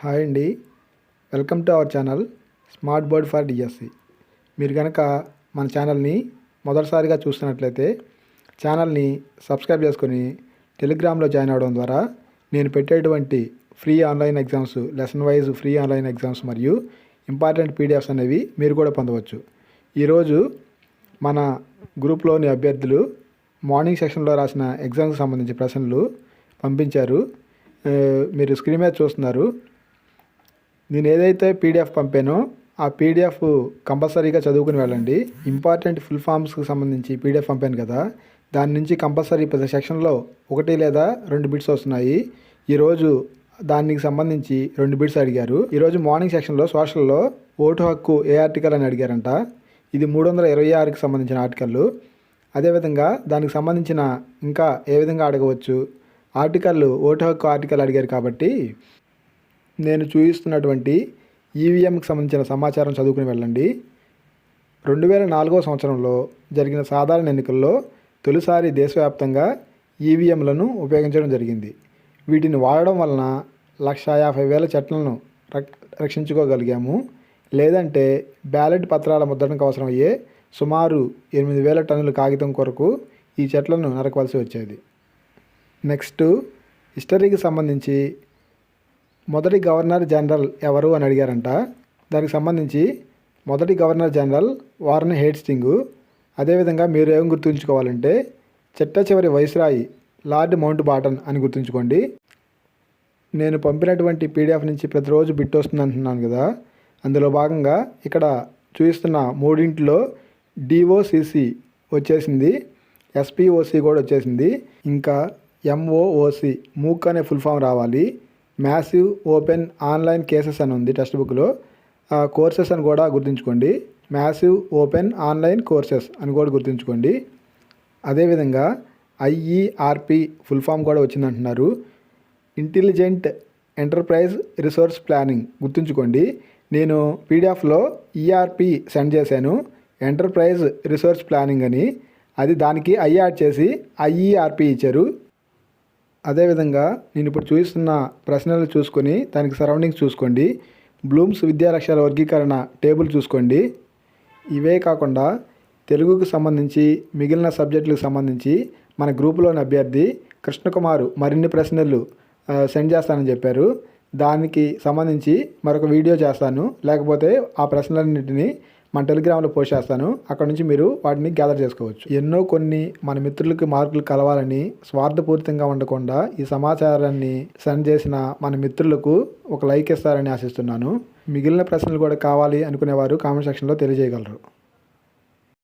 Hi అండి. Welcome to our channel smart board for DSC. మీరు కనుక మన ఛానల్ని మొదటిసారిగా చూస్తున్నట్లయితే ఛానల్ని సబ్స్క్రైబ్ చేసుకొని టెలిగ్రామ్లో జాయిన్ అవ్వడం ద్వారా నేను పెట్టేటువంటి free online exams lesson wise free online exams మరియు ఇంపార్టెంట్ పీడిఎఫ్స్ అనేవి మీరు కూడా పొందవచ్చు. ఈరోజు మన గ్రూప్లోని అభ్యర్థులు మార్నింగ్ సెక్షన్లో రాసిన ఎగ్జామ్కి సంబంధించి ప్రశ్నలు పంపించారు. మీరు స్క్రీన్ మీద చూస్తున్నారు. నేను ఏదైతే పీడిఎఫ్ పంపానో ఆ పీడిఎఫ్ కంపల్సరీగా చదువుకుని వెళ్ళండి. ఇంపార్టెంట్ ఫుల్ ఫామ్స్కి సంబంధించి పీడిఎఫ్ పంపాను కదా దాని నుంచి కంపల్సరీ ప్రతి సెక్షన్లో ఒకటి లేదా రెండు బిట్స్ వస్తున్నాయి. ఈరోజు దానికి సంబంధించి రెండు బిట్స్ అడిగారు. ఈరోజు మార్నింగ్ సెక్షన్లో సోషల్లో ఓటు హక్కు ఏ ఆర్టికల్ అని అడిగారంట. ఇది మూడు వందల ఇరవై ఆరుకి సంబంధించిన ఆర్టికల్లు. అదేవిధంగా దానికి సంబంధించిన ఇంకా ఏ విధంగా అడగవచ్చు? ఆర్టికల్ ఓటు హక్కు ఆర్టికల్ అడిగారు కాబట్టి నేను చూపిస్తున్నటువంటి ఈవీఎంకి సంబంధించిన సమాచారం చదువుకుని వెళ్ళండి. రెండు వేల నాలుగో సంవత్సరంలో జరిగిన సాధారణ ఎన్నికల్లో తొలిసారి దేశవ్యాప్తంగా ఈవీఎంలను ఉపయోగించడం జరిగింది. వీటిని వాడడం వలన లక్ష యాభై వేల చెట్లను రక్ రక్షించుకోగలిగాము. లేదంటే బ్యాలెట్ పత్రాల ముద్రణకు అవసరమయ్యే సుమారు ఎనిమిది వేల టన్నుల కాగితం కొరకు ఈ చెట్లను నరకవలసి వచ్చేది. నెక్స్ట్ హిస్టరీకి సంబంధించి మొదటి గవర్నర్ జనరల్ ఎవరు అని అడిగారంట. దానికి సంబంధించి మొదటి గవర్నర్ జనరల్ వారన్ హేడ్స్టింగ్ అదేవిధంగా మీరు ఏం గుర్తుంచుకోవాలంటే చిట్ట చివరి వైస్రాయి లార్డ్ మౌంట్ బాటన్ అని గుర్తుంచుకోండి. నేను పంపినటువంటి పీడిఎఫ్ నుంచి ప్రతిరోజు బిట్ వస్తుంది అంటున్నాను కదా. అందులో భాగంగా ఇక్కడ చూపిస్తున్న మూడింటిలో డిఓసిసి వచ్చేసింది ఎస్పిఓసి కూడా వచ్చేసింది. ఇంకా ఎంఓఓసి మూక్ అనే ఫుల్ ఫామ్ రావాలి. మ్యాసివ్ ఓపెన్ ఆన్లైన్ కేసెస్ అని ఉంది టెక్స్ట్ బుక్లో. ఆ కోర్సెస్ అని కూడా గుర్తుంచుకోండి. మ్యాసివ్ ఓపెన్ ఆన్లైన్ కోర్సెస్ అని కూడా గుర్తుంచుకోండి. అదేవిధంగా ఐఈఆర్పి ఫుల్ ఫామ్ కూడా వచ్చిందంటున్నారు. ఇంటెలిజెంట్ ఎంటర్ప్రైజ్ రిసోర్స్ ప్లానింగ్ గుర్తుంచుకోండి. నేను పీడిఎఫ్లో ఈఆర్పి సెండ్ చేశాను. ఎంటర్ప్రైజ్ రిసోర్స్ ప్లానింగ్ అని. అది దానికి ఐ యాడ్ చేసి ఐఈఆర్పి ఇచ్చారు. అదేవిధంగా నేను ఇప్పుడు చూస్తున్న ప్రశ్నలు చూసుకొని దానికి సరౌండింగ్స్ చూసుకోండి. బ్లూమ్స్ విద్యా లక్ష్యాల వర్గీకరణ టేబుల్ చూసుకోండి. ఇవే కాకుండా తెలుగుకు సంబంధించి మిగిలిన సబ్జెక్టులకు సంబంధించి మన గ్రూపులోని అభ్యర్థి కృష్ణకుమారు మరిన్ని ప్రశ్నలు సెండ్ చేస్తానని చెప్పారు. దానికి సంబంధించి మరొక వీడియో చేస్తాను. లేకపోతే ఆ ప్రశ్నలన్నింటినీ మన టెలిగ్రామ్లో పోస్ట్ చేస్తాను. అక్కడ నుంచి మీరు వాటిని గ్యాదర్ చేసుకోవచ్చు. ఎన్నో కొన్ని మన మిత్రులకు మార్కులు కలవాలని స్వార్థపూరితంగా ఉండకుండా ఈ సమాచారాన్ని సెండ్ చేసిన మన మిత్రులకు ఒక లైక్ ఇస్తారని ఆశిస్తున్నాను. మిగిలిన ప్రశ్నలు కూడా కావాలి అనుకునేవారు కామెంట్ సెక్షన్లో తెలియజేయగలరు.